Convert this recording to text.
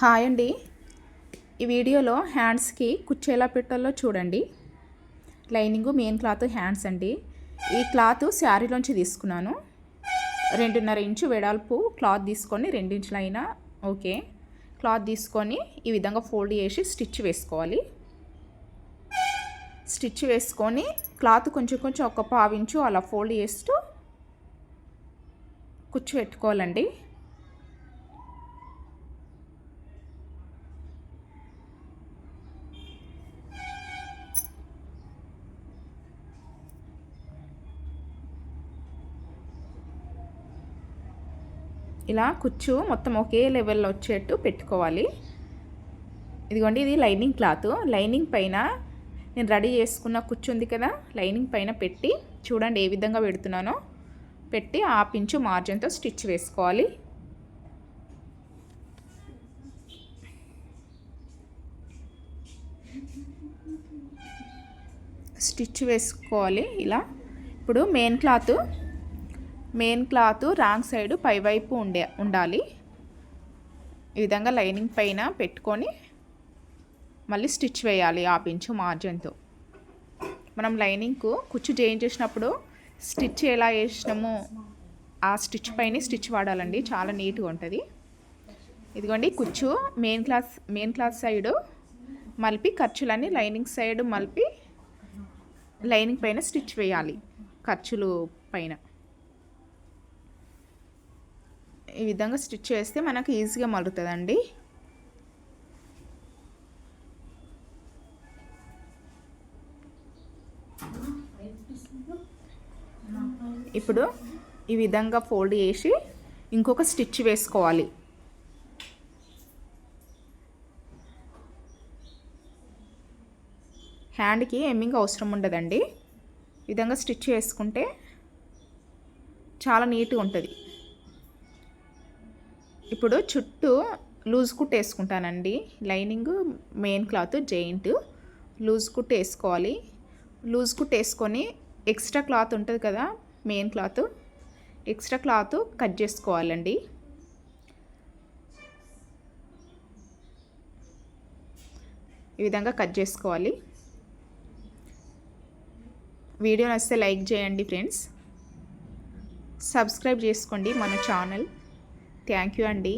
Hi అండి. ఈ వీడియోలో హ్యాండ్స్కి కుచ్చు ఎలా పెట్టాలో చూడండి. లైనింగ్ మెయిన్ క్లాత్ హ్యాండ్స్ అండి. ఈ క్లాత్ శారీలోంచి తీసుకున్నాను. రెండున్నర ఇంచు వెడల్పు క్లాత్ తీసుకొని రెండించులైనా ఓకే. క్లాత్ తీసుకొని ఈ విధంగా ఫోల్డ్ చేసి స్టిచ్ వేసుకోవాలి. స్టిచ్ వేసుకొని క్లాత్ కొంచెం కొంచెం ఒక పావించు అలా ఫోల్డ్ చేస్తూ కుచ్చు పెట్టుకోవాలండి. ఇలా కుచ్చు మొత్తం ఒకే లెవెల్లో వచ్చేట్టు పెట్టుకోవాలి. ఇదిగోండి ఇది లైనింగ్ క్లాత్. లైనింగ్ పైన నేను రెడీ చేసుకున్న కుచ్చు ఉంది కదా లైనింగ్ పైన పెట్టి చూడండి ఏ విధంగా పెడుతున్నానో. పెట్టి ఆ పించు మార్జిన్తో స్టిచ్ వేసుకోవాలి. స్టిచ్ వేసుకోవాలి. ఇలా ఇప్పుడు main cloth main cloth wrong side పైవైపు ఉండే ఉండాలి. ఈ విధంగా లైనింగ్ పైన పెట్టుకొని మళ్ళీ స్టిచ్ వేయాలి ఆ పించు మార్జిన్తో. మనం లైనింగ్కు కుచ్చు జాయిన్ చేసినప్పుడు స్టిచ్ ఎలా వేసినామో ఆ స్టిచ్ పైన స్టిచ్ వాడాలండి చాలా నీట్గా ఉంటుంది. ఇదిగోండి కుచ్చు main cloth main cloth side మలిపి ఖర్చులన్నీ లైనింగ్ సైడ్ మలిపి లైనింగ్ పైన స్టిచ్ వేయాలి ఖర్చులు పైన. ఈ విధంగా స్టిచ్ చేస్తే మనకు ఈజీగా మలుతుందండి ఇప్పుడు ఈ విధంగా ఫోల్డ్ చేసి ఇంకొక స్టిచ్ వేసుకోవాలి. హ్యాండ్కి ఎమ్మింగ్ అవసరం ఉండదండి. ఈ విధంగా స్టిచ్ వేసుకుంటే చాలా నీట్గా ఉంటుంది. ఇప్పుడు చుట్టూ లూజ్ కుట్ వేసుకుంటానండి. Lining main cloth joint. Loose కుట్ వేసుకోవాలి. లూజ్ కుట్ వేసుకొని ఎక్స్ట్రా క్లాత్ ఉంటుంది కదా main cloth. Extra cloth cut చేసుకోవాలండి. ఈ విధంగా కట్ చేసుకోవాలి. వీడియో నచ్చితే లైక్ చేయండి ఫ్రెండ్స్. సబ్స్క్రైబ్ చేసుకోండి మన ఛానల్. థ్యాంక్ యూ అండి.